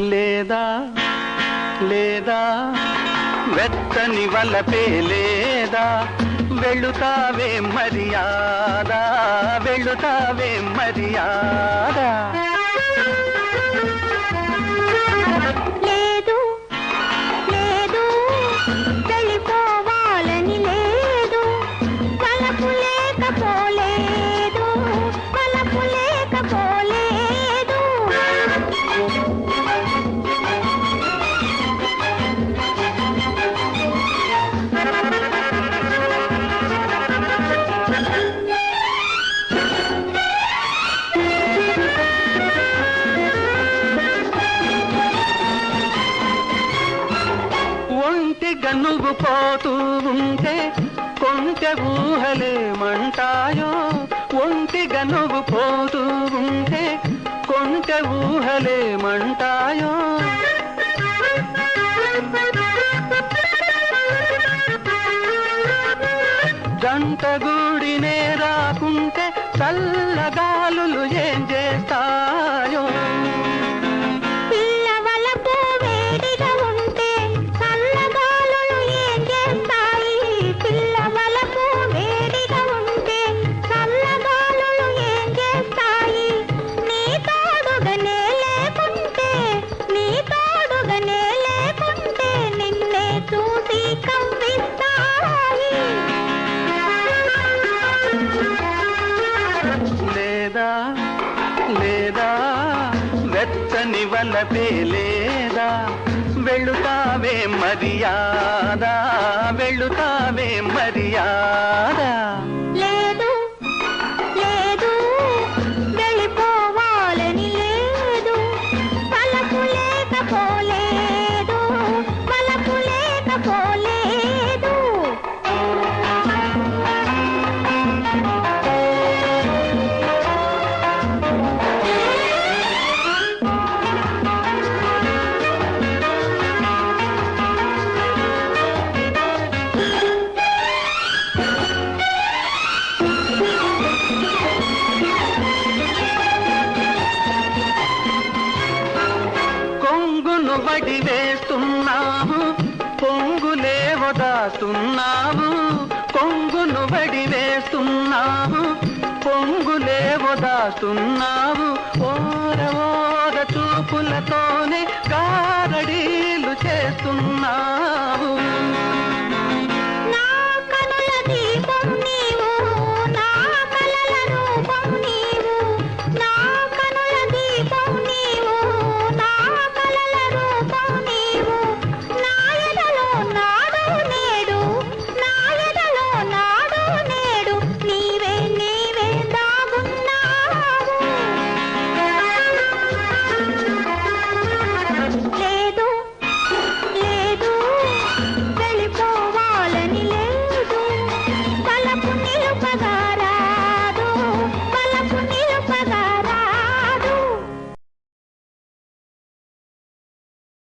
లేదా లేదా వెచ్చని వలపే లేదా వెళుతావే మర్యాద వెళుతావే మర్యాద. ఒంటిగా గనుగు పోతూ ఉంటే కొంచె ఊహలేమంటాయో ఒంటి గనుగు పోతూ ఉంటే కొంచె ఊహలేమంటాయో జంటగూడినే రాకుంటే చల్లగాలులు ఏం చేస్తా లేదా లేదా వెచ్చని వలపే లేదా వెళుతావే మర్యాద వెళుతావే మర్యాద. లేదు కొంగును వేస్తున్నావు పొంగులే వదాస్తున్నావు కొంగును వడి వేస్తున్నావు పొంగులే వదాస్తున్నావు ఓర ఓర చూపులతోనే కారడీలు చేస్తున్నావు.